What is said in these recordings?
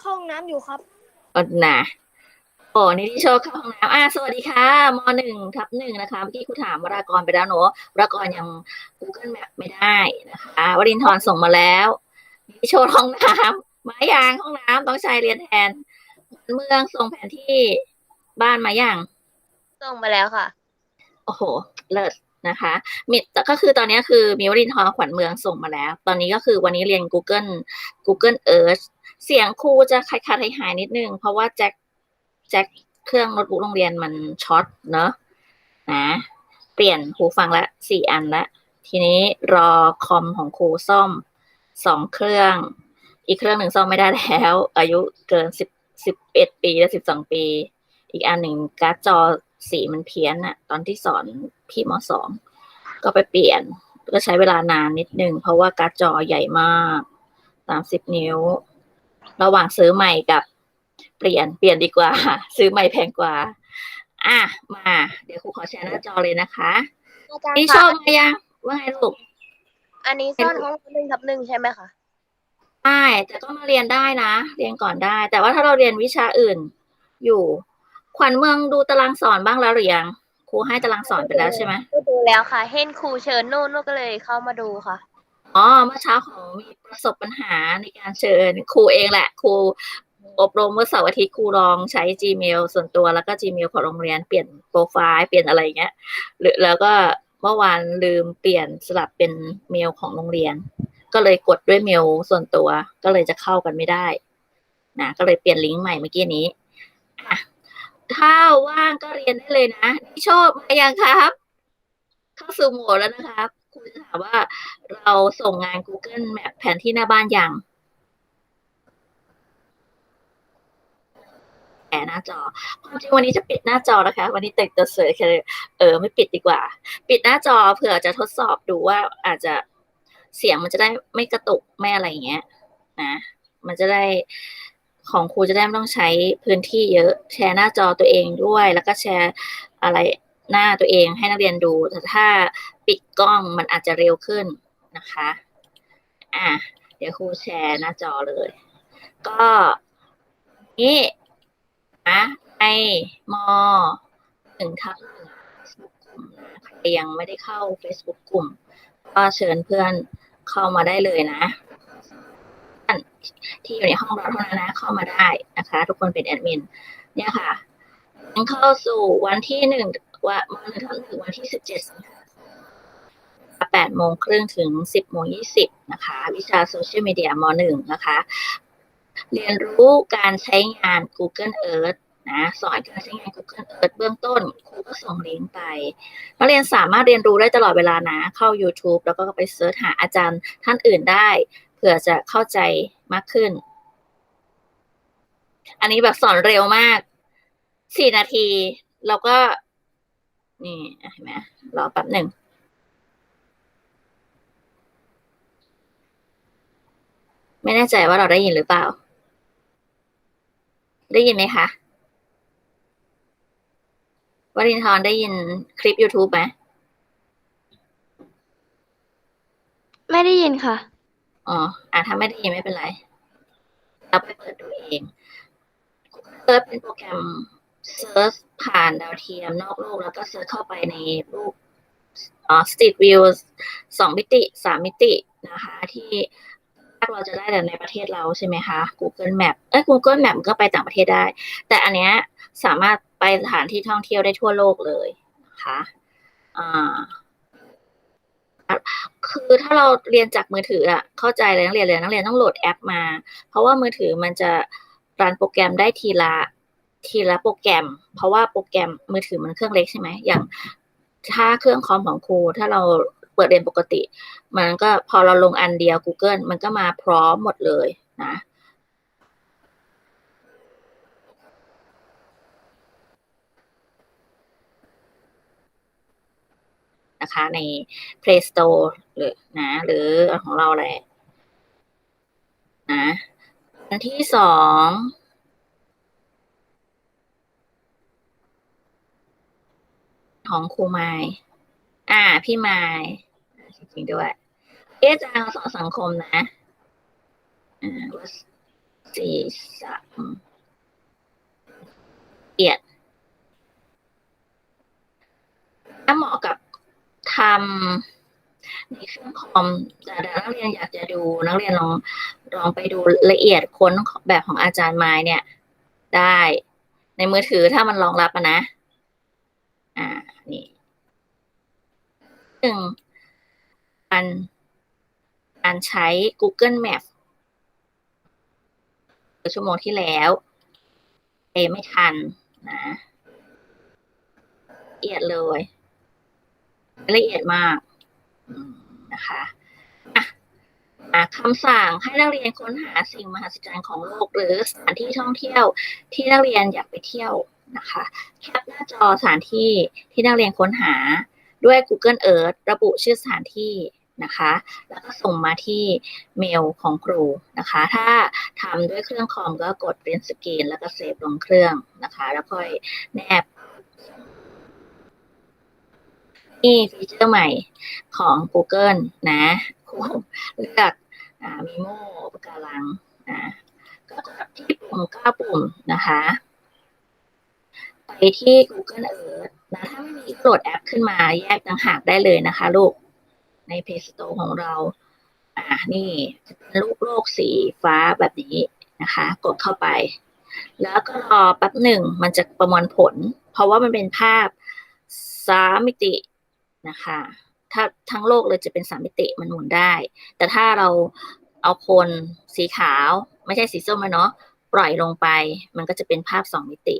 เข้าห้องน้ำอยู่ครับอดนะโอ้นี่ที่โชว์เข้าห้องน้ำอ่าสวัสดีค่ะมหนึ่งทับหนึ่งนะคะ เมื่อกี้ครูถามวรากรไปแล้วเนอะวรากรยัง Google Map ไม่ได้นะคะวรินทร์ส่งมาแล้วนี่โชว์ห้องน้ำไม้ยางห้องน้ำต้องใช้เรียนแทนเมืองส่งแผนที่บ้านมาอย่างส่งมาแล้วค่ะ โอ้โห เลิศ นะคะมีก็คือตอนนี้คือมิวรินทร์ขวัญเมืองส่งมาแล้ว ตอนนี้ก็คือวันนี้เรียน Google Google Earth เสียงครูจะคลายหายนิดนึง เพราะว่าแจ็คแจ็คเครื่องโน้ตบุ๊กโรงเรียนมันช็อตเนอะนะเปลี่ยนหูฟังละสี่อันละทีนี้รอคอมของครูซ่อมสองเครื่อง อีกเครื่องหนึ่งซ่อมไม่ได้แล้ว อายุเกินสิบสิบเอ็ดปีและสิบสองปี อีกอันหนึ่งการ์ดจอ สีมันเพี้ยนอะตอนที่สอนพี่มสองก็ไปเปลี่ยน ก็ใช้เวลานานนิดนึง เพราะว่าการ์ดจอใหญ่มากสามสิบนิ้ว ระหว่างซื้อใหม่กับเปลี่ยนเปลี่ยนดีกว่า ซื้อใหม่แพงกว่า อะมา เดี๋ยวครูขอแชร์หน้าจอเลยนะคะอาจารย์นี่ชคะอบมายังว่าไงลูกอันนี้ซ่อนห้องหนึ่งทับหนึ่งใช่ไหมคะใช่แต่ก็มาเรียนได้นะ เรียนก่อนได้ แต่ว่าถ้าเราเรียนวิชาอื่นอยู่ ขวัญเมืองดูตารางสอนบ้างแล้วหรือยังครูให้ตารางสอนไปแล้วใช่ไหมก็ดูแล้วค่ะ เห็นครูเชิญนู่นนู่นก็เลยเข้ามาดูค่ะอ๋อเมื่อเช้าของมีประสบปัญหาในการเชิญครูเองแหละครูอบรมเมื่อเสาร์อาทิตย์ครูลองใช้ Gmail ส่วนตัวแล้วก็ Gmail ของโรงเรียนเปลี่ยนโปรไฟล์เปลี่ยนอะไรเงี้ยหรือแล้วก็เมื่อวานลืมเปลี่ยนสลับเป็นเมลของโรงเรียน ก็เลยกดด้วยเมลส่วนตัว ก็เลยจะเข้ากันไม่ได้นะก็เลยเปลี่ยนลิงก์ใหม่เมื่อกี้นี้อะ ถ้าว่างก็เรียนได้เลยนะนี่ชอบมายังครับ เข้าสู่โหมดแล้วนะครับครูจะถามว่าเราส่งงาน Google Map แผนที่หน้าบ้านยังแหนหน้าจอความจริงวันนี้จะปิดหน้าจอนะคะ วันนี้แต่งตัวสวยเลยเออ ไม่ปิดดีกว่า ปิดหน้าจอเผื่อจะทดสอบดูว่าอาจจะเสียงมันจะได้ไม่กระตุกไม่อะไรอย่างเงี้ย นะ มันจะได้ ของครูจะได้ไม่ต้องใช้พื้นที่เยอะ แชร์หน้าจอตัวเองด้วย แล้วก็แชร์อะไรหน้าตัวเองให้นักเรียนดู แต่ถ้าปิดกล้องมันอาจจะเร็วขึ้นนะคะ อะ เดี๋ยวครูแชร์หน้าจอเลย ก็นี่นะในมหนึ่งทับหนึ่ง Facebook กใครยังไม่ได้เข้า Facebook กลุ่ม ก็เชิญเพื่อนเข้ามาได้เลยนะ ที่อยู่ในห้องเราเท่านั้นนะเข้ามาได้นะคะ ทุกคนเป็นแอดมินเนี่ยค่ะยังเข้าสู่วันที่หนึ่งวันมหนึ่งทับหนึ่งวันที่สิบเจ็ดสิงหาแปดโมงครึ่งถึงสิบโมงยี่สิบนะคะ วิชาโซเชียลมีเดียมหนึ่งนะคะ เรียนรู้การใช้งาน Google Earth นะสอนการใช้งาน Google Earth เบื้องต้นครูก็ส่งลิงก์ไปนักเรียนสามารถเรียนรู้ได้ตลอดเวลานะ เข้า YouTube แล้วก็ไปเสิร์ชหาอาจารย์ท่านอื่นได้ เผื่อจะเข้าใจมากขึ้น อันนี้แบบสอนเร็วมากสี่นาทีเราก็ นี่เห็นไหมรอแป๊บหนึ่งไม่แน่ใจว่าเราได้ยินหรือเปล่า ได้ยินไหมคะวรินทร์ได้ยินคลิป YouTube ไหม ไม่ได้ยินค่ะ อ๋ออะถ้าไม่ได้ยินไม่เป็นไรเราไปเปิดดูเอง Google Earth เป็นโปรแกรมเซิร์ชผ่านดาวเทียมนอกโลก แล้วก็เซิร์ชเข้าไปในรูปอ๋อ Street View สองมิติสามมิตินะคะ ที่เราจะได้แต่ในประเทศเราใช่ไหมคะ Google Map เอ้ย Google Map ก็ไปต่างประเทศได้ แต่อันเนี้ยสามารถไปสถานที่ท่องเที่ยวได้ทั่วโลกเลยนะคะอ่า คือถ้าเราเรียนจากมือถืออะเข้าใจเลยนักเรียนเลยนักเรียนต้องโหลดแอปมา เพราะว่ามือถือมันจะรันโปรแกรมได้ทีละทีละโปรแกรม เพราะว่าโปรแกรมมือถือมันเครื่องเล็กใช่ไหมอย่าง ถ้าเครื่องคอมของครู ถ้าเราเปิดเรียนปกติ มันก็พอเราลงอันเดียว Google มันก็มาพร้อมหมดเลยนะ นะคะ ใน Play Store หรือนะ หรือของเราแหละนะอันที่สองของครูไมายอ่า พี่ไมายจริงๆด้วย เอ๊ะอาจารย์สอนสังคมนะ อ่าสี่สามเอียดถ้าเหมาะกับ ทำในเครื่องคอมแต่นักเรียนอยากจะดูนักเรียนลองลองไปดูละเอียดค้นแบบของอาจารย์ไม้เนี่ย ได้ในมือถือถ้ามันรองรับนะ อ่า นี่หนึ่งการการใช้ Google Map ชั่วโมงที่แล้วเอไม่ทันนะละเอียดเลย ละเอียดมากนะคะอะคำสั่งให้นักเรียนค้นหาสิ่งมหัศจรรย์ของโลก หรือสถานที่ท่องเที่ยวที่นักเรียนอยากไปเที่ยวนะคะแคปหน้าจอสถานที่ที่นักเรียนค้นหาด้วย Google Earth ระบุชื่อสถานที่นะคะ แล้วก็ส่งมาที่เมลของครูนะคะ ถ้าทำด้วยเครื่องคอมก็กดเรียนสกรีนแล้วก็เซฟลงเครื่องนะคะ แล้วค่อยแนบ นี่ฟีเจอร์ใหม่ของ Google นะเลือกมีโมปากการังนะก็กดที่ปุ่มเก้าปุ่มนะคะ ไปที่ Google Earth นะถ้าไม่มีโหลดแอปขึ้นมาแยกต่างหากได้เลยนะคะลูก ใน Play Store ของเรา อ่านี่จะเป็นรูปโลกสีฟ้าแบบนี้นะคะ กดเข้าไป แล้วก็รอแป๊บหนึ่งมันจะประมวลผล เพราะว่ามันเป็นภาพสามมิติ นะคะ ถ้าทั้งโลกเลยจะเป็นสามมิติมันหมุนได้ แต่ถ้าเราเอาคนสีขาว ไม่ใช่สีส้มแล้วเนาะปล่อยลงไป มันก็จะเป็นภาพสองมิติ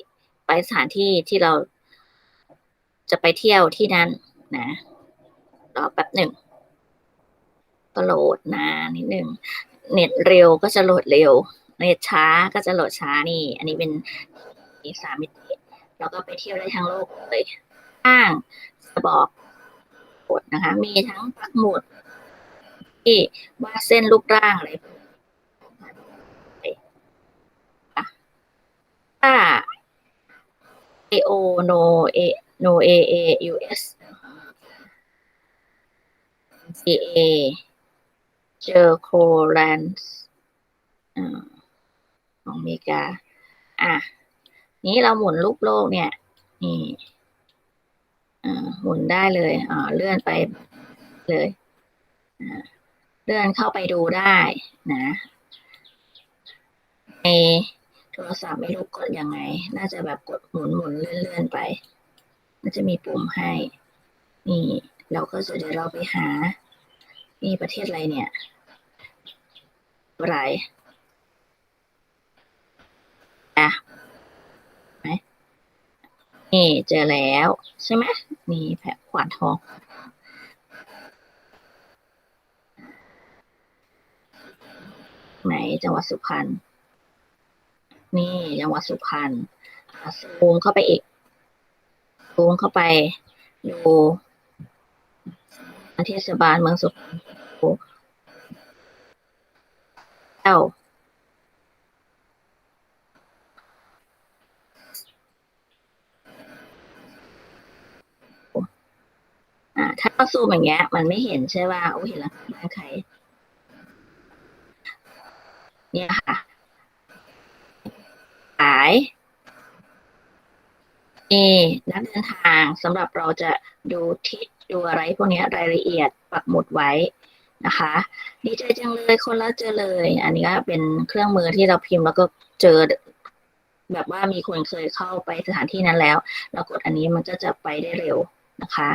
ไปสถานที่ที่เราจะไปเที่ยวที่นั้นนะรอแป๊บหนึ่งก็โหลดนานนิดหนึ่งเน็ตเร็วก็จะโหลดเร็ว เน็ตช้าก็จะโหลดช้านี่ อันนี้เป็นสามมิติ แล้วก็ไปเที่ยวได้ทั้งโลกเลยอ้างจะบอก กดนะคะ มีทั้งปักหมุดที่วาดเส้นรูปร่างอะไรถ้า AO no A no A A U S C A เจอโคแลนส์ของอเมริกา อะ นี้เราหมุนรูปโลกเนี่ย นี่ หมุนได้เลยอ่าเลื่อนไปเลยเลื่อนเข้าไปดูได้นะในโทรศัพท์ไม่รู้กดยังไง น่าจะแบบกดหมุนหมุนเลื่อนเลื่อนไป มันจะมีปุ่มให้ นี่ เราก็จะเดี๋ยวเราไปหา นี่ประเทศอะไรเนี่ยอะไรอะ นี่เจอแล้วใช่ไหมนี่แผลขวานทองไหนจังหวัดสุพรรณนี่จังหวัดสุพรรณซูมเข้าไปอีกซูมเข้าไปดูเทศบาลเมืองสุพรรณเอ้า อ่าถ้าเราซูมอย่างเงี้ย มันไม่เห็นใช่ป่ะโอ้เห็นแล้วบ้านใครเนี่ยค่ะขายนี่นักเดินทางสำหรับเราจะดูทิศดูอะไรพวกนี้รายละเอียดปักหมุดไว้นะคะ ดีใจจังเลยคนละเจอเลย อันนี้ก็เป็นเครื่องมือที่เราพิมพ์แล้วก็เจอแบบว่ามีคนเคยเข้าไปสถานที่นั้นแล้ว เรากดอันนี้มันก็จะไปได้เร็วนะคะ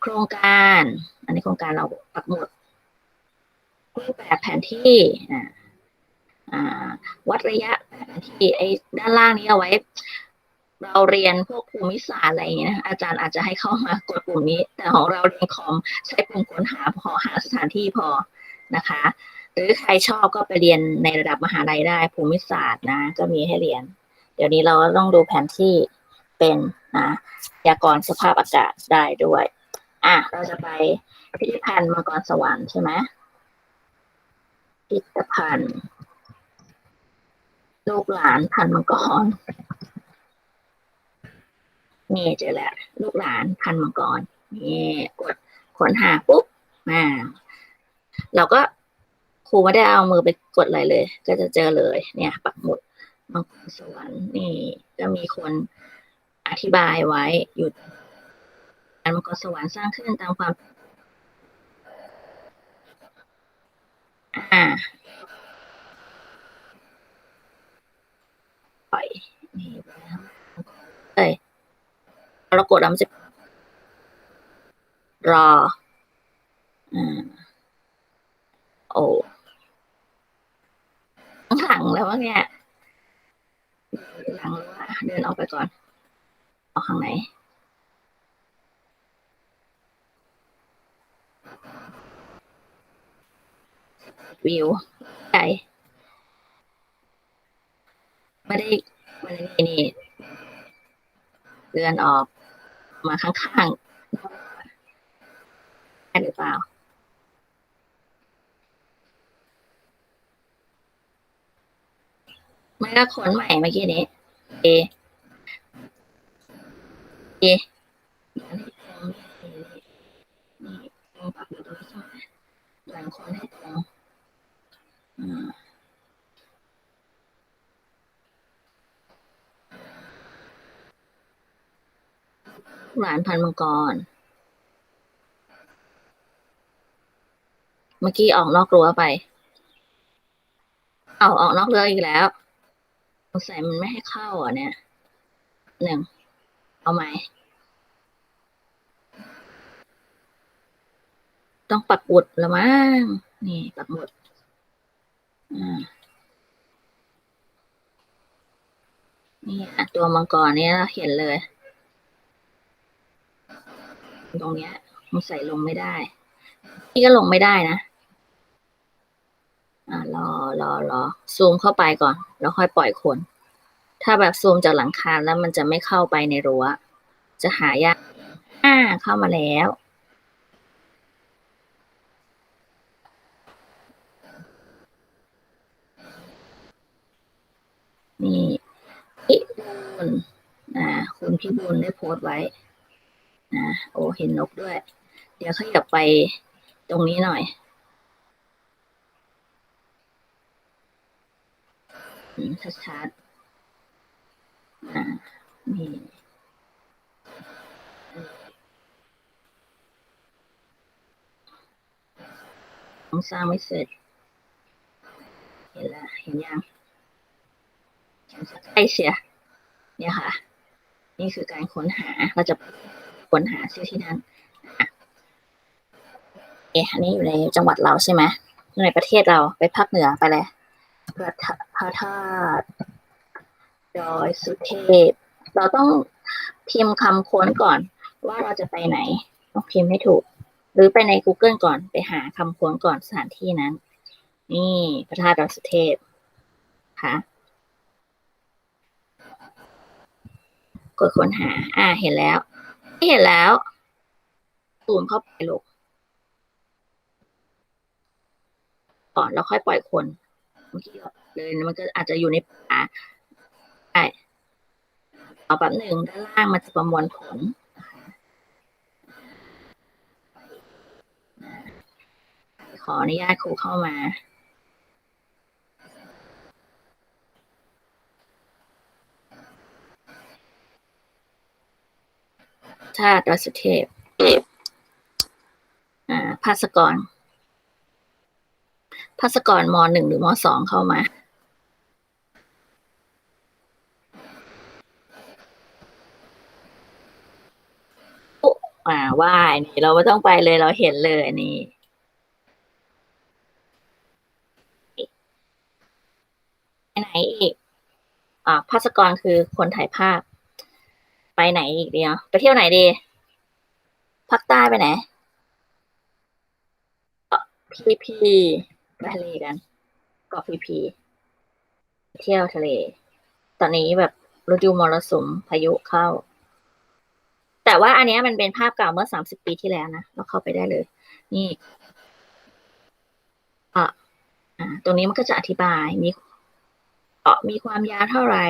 โครงการ อันนี้โครงการเราปักหมุดรูปแบบแผนที่วัดระยะแผนที่ไอ้ด้านล่างนี้เอาไว้ เราเรียนพวกภูมิศาสตร์อะไรอย่างเงี้ยนะอาจารย์อาจจะให้เข้ามากดปุ่มนี้ แต่ของเราเรียนคอมใช้ปุ่มค้นหาพอหาสถานที่พอนะคะ หรือใครชอบก็ไปเรียนในระดับมหาลัยได้ภูมิศาสตร์นะ ก็มีให้เรียน เดี๋ยวนี้เราต้องดูแผนที่เป็นนะพยากรณ์สภาพอากาศได้ด้วย อะเราจะไปพิพิธภัณฑ์มังกรสวรรค์ใช่ไหมพิพิธภัณฑ์ลูกหลานพันมังกรนี่เจอแล้วลูกหลานพันมังกรนี่กดค้นหาปุ๊บอ่าเราก็ครูไม่ได้เอามือไปกดอะไรเลย ก็จะเจอเลย เนี่ย ปักหมุดมังกรสวรรค์นี่ ก็มีคนอธิบายไว้อยู่ารมังกรสวรรค์สร้างขึ้นตามความ อ่าปล่อยนี่ไปแล้วเอ้ยเรากดแล้วมันจะ รอ อ่า โอ้หลังแล้ววะเนี่ยหลังแล้วเดินออกไปก่อนออกข้างไหน วิวใหญ่ไม่ได้ม่ได้นี่นี่เดินออกมาข้างๆได้หรือเปล่าไม่ก็ขนใหม่เมื่อกี้นี้เอเอนี่ตรงปักอยู่ตรงนี้ใช่ไหมหลังคนให้ตรง หลานพันมังกร เมื่อกี้ออกนอกรั้วไป เอาออกนอกเรืออีกแล้วสงสัยมันไม่ให้เข้าอะเนี่ย หนึ่ง เอาไหมต้องปักหมุดละมั้ง นี่ปักหมุด นี่อะตัวมังกรเนี่ยเห็นเลย ตรงเนี้ยมันใส่ลงไม่ได้ นี่ก็ลงไม่ได้นะอ่ารอรอรอซูมเข้าไปก่อน แล้วค่อยปล่อยคน ถ้าแบบซูมจากหลังคาแล้วมันจะไม่เข้าไปในรั้ว จะหายากอ่าเข้ามาแล้ว นี่พี่บุญอ่าคุณพี่บุญได้โพสต์ไว้นะโอ้เห็นนกด้วย เดี๋ยวขยับไปตรงนี้หน่อยชัดๆอ่านี่ต้องสร้างไม่เสร็จ เห็นแล้วเห็นยัง ใกล้เสียเนี่ยค่ะ นี่คือการค้นหาเราจะค้นหาชื่อที่นั้นอะเอ๊ะอันนี้อยู่ในจังหวัดเราใช่ไหมในประเทศเราไปภาคเหนือไปเลยพระพระธาตุดอยสุเทพ เราต้องพิมพ์คำค้นก่อน ว่าเราจะไปไหน ต้องพิมพ์ให้ถูก หรือไปใน Google ก่อนไปหาคำค้นก่อนสถานที่นั้น นี่พระธาตุดอยสุเทพค่ะ กดค้นหา อ่า เห็นแล้วเห็นแล้วซูมเข้าไปลูกก่อนแล้วค่อยปล่อยคนเมื่อกี้เลยมันก็อาจจะอยู่ในป่าใช่เอาแบบหนึ่งด้านล่างมันจะประมวลผลขออนุญาตครูเข้ามา ชาติรัสเทพอ่าภาสกรภาสกรมหนึ่งหรือมสองเข้ามาอ่าว่ายนี่เราไม่ต้องไปเลยเราเห็นเลยนี่ไปไหนอีกอ่าภาสกรคือคนถ่ายภาพ ไปไหนอีกเดียวไปเที่ยวไหนดีภาคใต้ไปไหนเกาะพีพีไปทะเลกันเกาะพีพี เที่ยวทะเล ตอนนี้แบบฤดูมรสุมพายุเข้า แต่ว่าอันนี้มันเป็นภาพเก่าเมื่อสามสิบปีที่แล้วนะเราเข้าไปได้เลย นี่อะอ่าตรงนี้มันก็จะอธิบายมีเกาะมีความยาวเท่าไหร่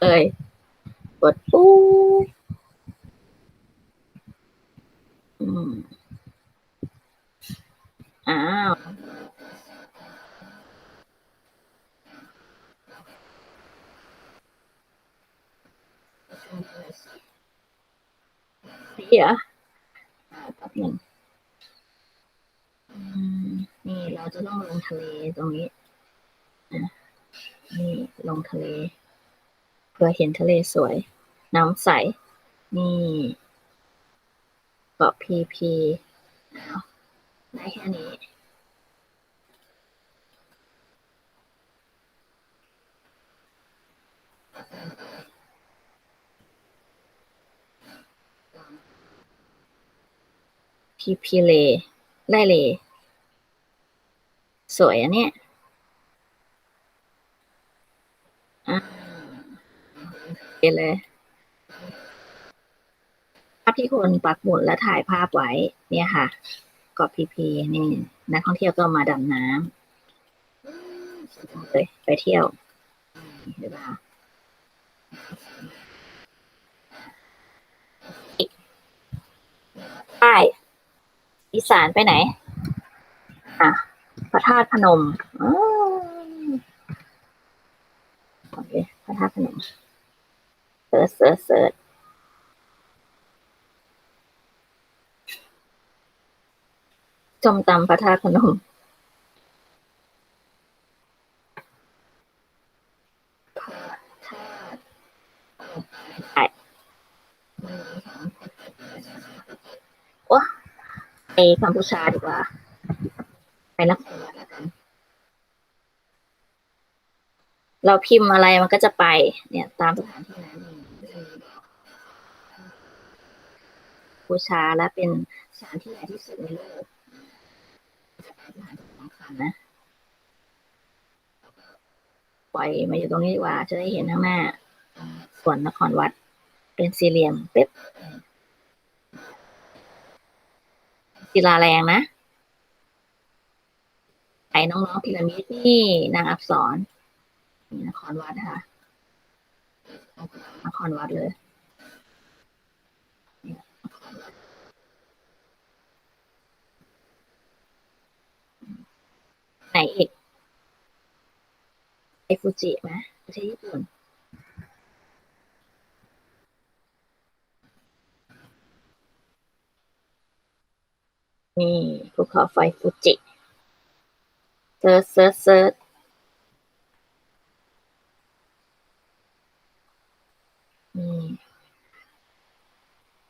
เอ่ย กดปุ๊บอืมอ้าวนี่เหรออ่าแป๊บหนึ่งอืมนี่เราจะต้องลงทะเลตรงนี้นี่ลงทะเล พื่อเห็นทะเลสวย น้ำใส นี่เกาะพีพีอ้าวได้แค่นี้พีพีเลไล่เล สวยอันเนี้ยอ่า เลยภาพที่คนปักหมุดและถ่ายภาพไว้ เนี่ยค่ะเกาะพีพีนี่นักท่องเที่ยวก็มาดำน้ำเลยไปเที่ยวเดี๋ยวมาใต้อีสานไปไหน อะ พระธาตุพนมอ๋อโอเคพระธาตุพนม สิร์ชเสิร์ชเสิร์ชจมตำพระธาตุพนมพระธาตุใช่โอ้ไปกัมพูชาดีกว่า ไปนครแล้วกัน เราพิมพ์อะไรมันก็จะไป เนี่ย ตามสถานที่นั้น บูชา และเป็นสถานที่ใหญ่ที่สุดในโลกสถานที่สำคัญนะปล่อยมาอยู่ตรงนี้ดีกว่า จะได้เห็นข้างหน้าส่วนนครวัดเป็นสี่เหลี่ยมเป๊ะศิลาแรงนะไอ้น้องๆพีระมิดนี่นางอักษรนี่นครวัดค่ะนครวัดเลยนี่นครวัดไหน อีกไอฟูจิไหมประเทศญี่ปุ่นนี่ภูเขาไฟฟูจิเซิร์ชเซิร์ชเซิร์ชนี่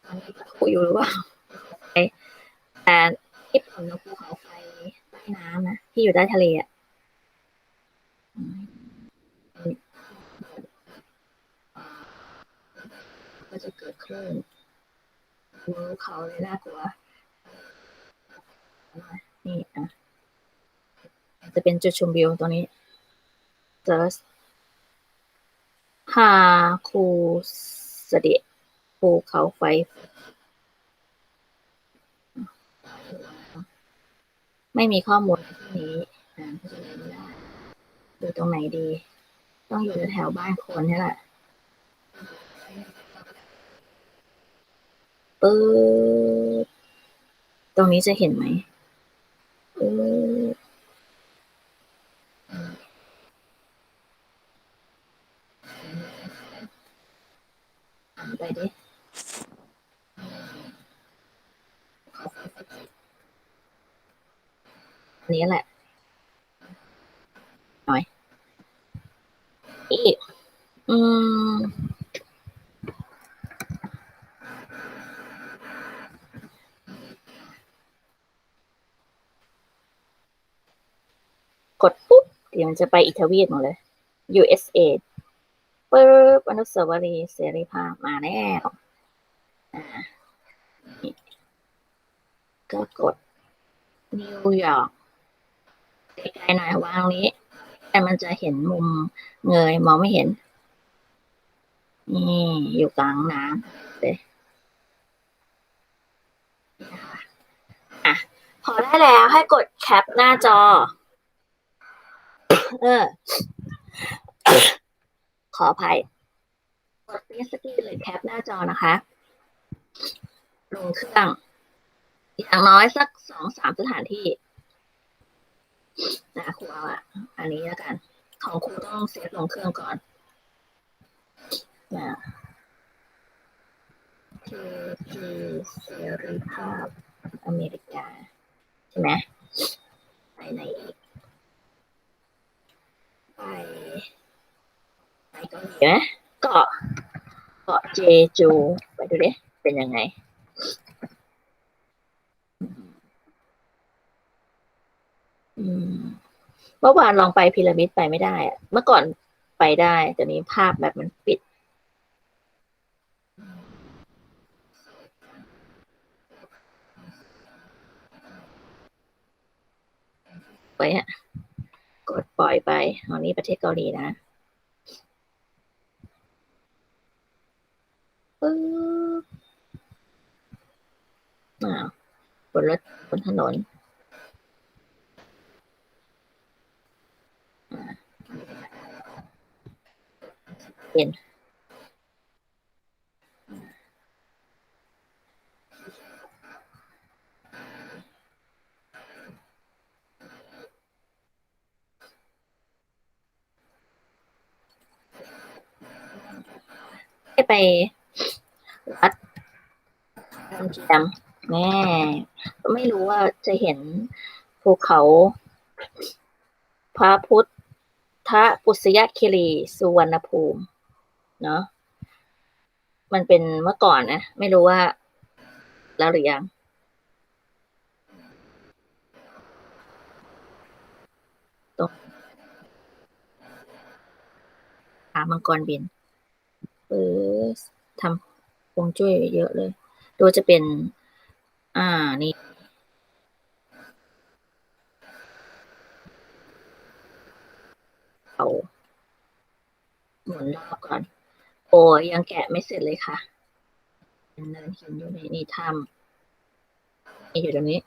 ตอนนี้ก็ถูอยู่หรือเปล่าแต่ญี่ปุ่นภูเขาไฟ น้ำนะที่อยู่ใต้ทะเลอะก็จะเกิดคลื่นภูเขาเลยน่ากลัวนี่อะจะเป็นจุดชมวิวตรงนี้เจอฮาคูสเดะภูเขาไฟ ไม่มีข้อมูลที่นี้อ่านก็จะเลยไม่ได้ดูตรงไหนดี ต้องอยู่แถวบ้านคนนี่แหละปึ๊บตรงนี้จะเห็นไหมเออหันไปดิ นนี้แหละหน่อยอีกอืมกดปุ๊บ เดี๋ยวมันจะไปอีกทวีหมดเลย USA ปึ๊บอนุสาวรีย์เสรีภาพมาแล้วอ่านี่ก็กดนิวยอร์ก ไกลๆหน่อยวางนี้ แต่มันจะเห็นมุมเงยมองไม่เห็น นี่อยู่กลางน้ำเลยอะ พอได้แล้วให้กดแคปหน้าจอ เออ ขออภัย กดเฟซสกีหรือแคปหน้าจอนะคะลงเครื่อง อย่างน้อยสักสองสามสถานที่นะครูเอันนี้แล้วกัน ของครูต้องเซฟลงเครื่องก่อนนะคือคือเสรีภาพอเมริกา ใช่ไหมไปไหนอีกไปไปเกาหลีไหมเกาะเกาะเจจูไปดูดิเป็นยังไงอืม เมื่อวานลองไปพีระมิดไปไม่ได้อะเมื่อก่อนไปได้แต่นี้ภาพแบบมันปิดไว้อะกดปล่อยไปอันนี้ประเทศเกาหลีนะปึ๊บอ้าวบนรถบนถนน เห็นได้ไปวัดดอนเทียมแม่ไม่รู้ว่าจะเห็นภูเขา พระพุทธปุษยคีรีสุวรรณภูมิ เนาะมันเป็นเมื่อก่อนนะ ไม่รู้ว่า แล้วหรือยังตรงหามังกรบินเออทำวงจุ้ยเยอะเลยโดยจะเป็น อ่านี่เอาหมุนรอบก่อน โอ้ยยังแกะไม่เสร็จเลยค่ะเป็นเนินหินอยู่ในนี่ถ้ำนี่อยู่ตรงนี้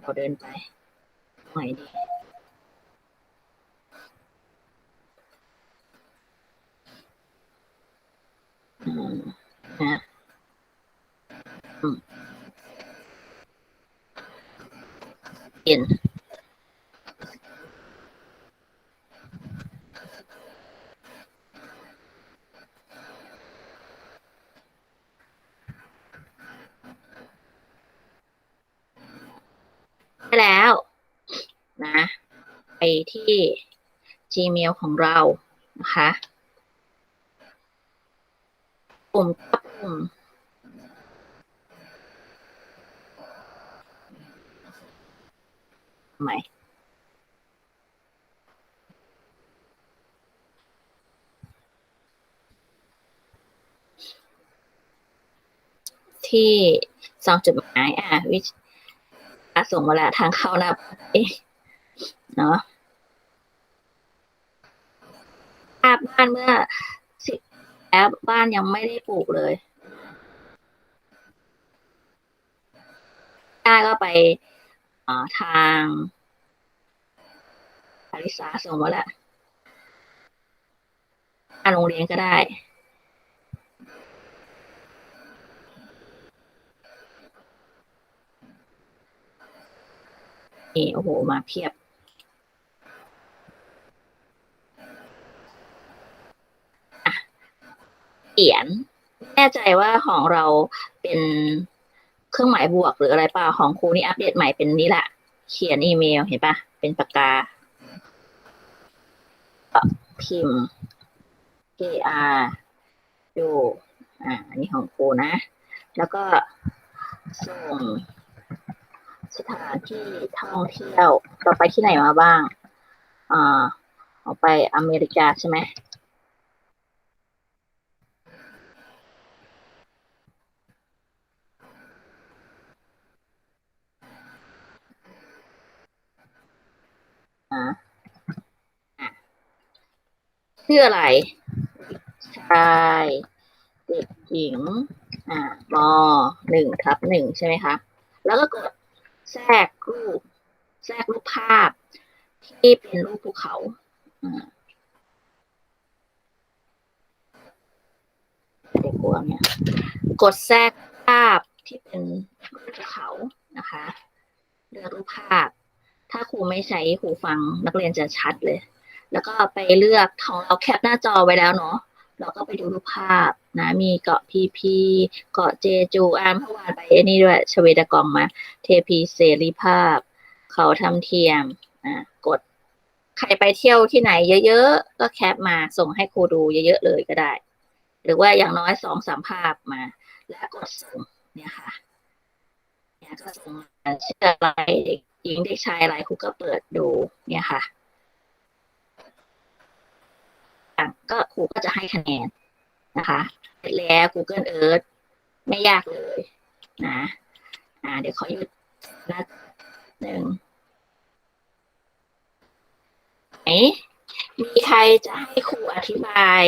เราเดินไปไหนดีอืมนะอืมเห็น ได้แล้ว นะ ไปที่ Gmail ของเรานะคะปุ่มปุ่มใหมที่ซองจุดหมายอะวิ ส่งมาแล้วทางเข้านะเอ๊ะเนาะภาพบ้านเมื่อสิแอปบ้านยังไม่ได้ปลูกเลยได้ก็ไปทางอาริสาส่งมาแล้วอ่านโรงเรียนก็ได้ นี่โอ้โห มาเพียบเขียน แน่ใจว่าของเราเป็นเครื่องหมายบวกหรืออะไรเปล่าของครูนี่อัปเดตใหม่เป็นนี้แหละ เขียนอีเมลเห็นปะเป็นปากกา พิมพ์ KR ดูอ่า อันนี้ของครูนะ แล้วก็ส่ง สถานที่ท่องเที่ยวเราไปที่ไหนมาบ้างอ่าออกไปอเมริกาใช่ไหมอ่าอะชื่ออะไรชายเด็กหญิง อ่ามหนึ่งทับหนึ่งใช่ไหมคะ แล้วก็กด แทรกรูป แทรกรูปภาพ ที่เป็นรูปภูเขาเด็กกลัวเนี่ย กดแทรกภาพที่เป็นรูปภูเขานะคะ เลือกรูปภาพ ถ้าครูไม่ใช้หูฟังนักเรียนจะชัดเลย แล้วก็ไปเลือกของเราแคปหน้าจอไว้แล้วเนาะ เราก็ไปดูรูปภาพนะ มีเกาะพีพีเกาะเจจูอามเมื่อวานไปไอ้นี่ด้วยชเวดากองมา เทพีเสรีภาพ เขาทำเทียมอะกดใครไปเที่ยวที่ไหนเยอะๆ ก็แคปมาส่งให้ครูดูเยอะๆเลยก็ได้ หรือว่าอย่างน้อยสองสามภาพมา แล้วกดส่งเนี่ยค่ะเนี่ยก็ส่งมาเชื่ออะไรเด็กหญิงเด็กชายอะไรครูก็เปิดดูเนี่ยค่ะ อะก็ครูก็จะให้คะแนนนะคะเสร็จแล้ว Google Earth ไม่ยากเลยนะอ่าเดี๋ยวขอหยุดนะหนึ่งไหนมีใครจะให้ครูอธิบาย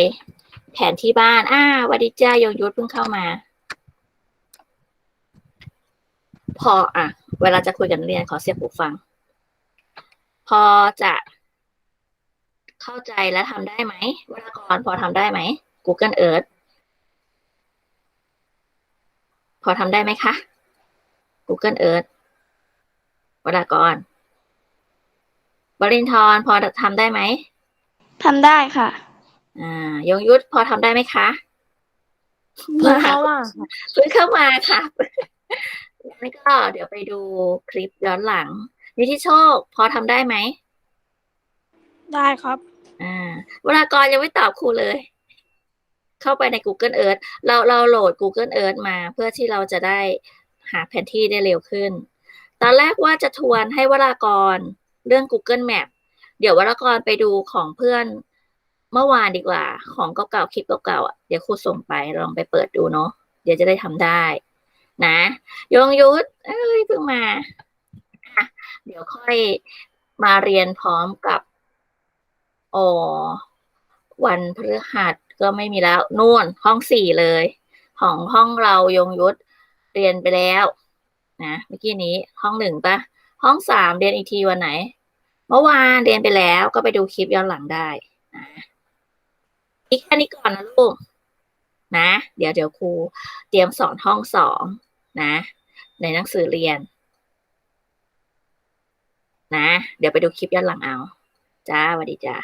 แผนที่บ้านอ่าวัดดีจ้ายงยุทธเพิ่งเข้ามา พออะ เวลาจะคุยกันเรียนขอเสียบหูฟัง พอจะ เข้าใจและทำได้ไหมวรากรพอทำได้ไหม Google Earth พอทำได้ไหมคะ Google Earth วรากรบรินทร์พอทำได้ไหมทำได้ค่ะ อ่ายงยุทธพอทำได้ไหมคะเพราะว่าเพิ่งเข้ามาค่ะงั้นก็เดี๋ยวไปดูคลิปย้อนหลังนิติโชค พอทำได้ไหม ได้ครับ อ่าเวลากรยังไม่ตอบครูเลย เข้าไปใน Google Earth เราเราโหลด Google Earth มาเพื่อที่เราจะได้หาแผนที่ได้เร็วขึ้น ตอนแรกว่าจะทวนให้วรากรเรื่อง Google Map เดี๋ยววรากรไปดูของเพื่อนเมื่อวานดีกว่า ของเก่าๆคลิปเก่าๆอะเดี๋ยวครูส่งไปลองไปเปิดดูเนาะเดี๋ยวจะได้ทำได้ นะยงยุทธเอ้ยเพิ่งมา เดี๋ยวค่อยมาเรียนพร้อมกับ อ๋อ วันพฤหัสก็ไม่มีแล้ว นู่นห้องสี่เลย ของห้องเรายงยุทธเรียนไปแล้วนะเมื่อกี้นี้ห้องหนึ่งปะห้องสามเรียนอีกทีวันไหน เมื่อวานเรียนไปแล้วก็ไปดูคลิปย้อนหลังได้นะอีกแค่นี้ก่อนนะลูกนะ เดี๋ยวเดี๋ยวครูเตรียมสอนห้องสองนะ ในหนังสือเรียน นะ เดี๋ยวไปดูคลิปย้อนหลังเอา จ้าสวัสดีจ้า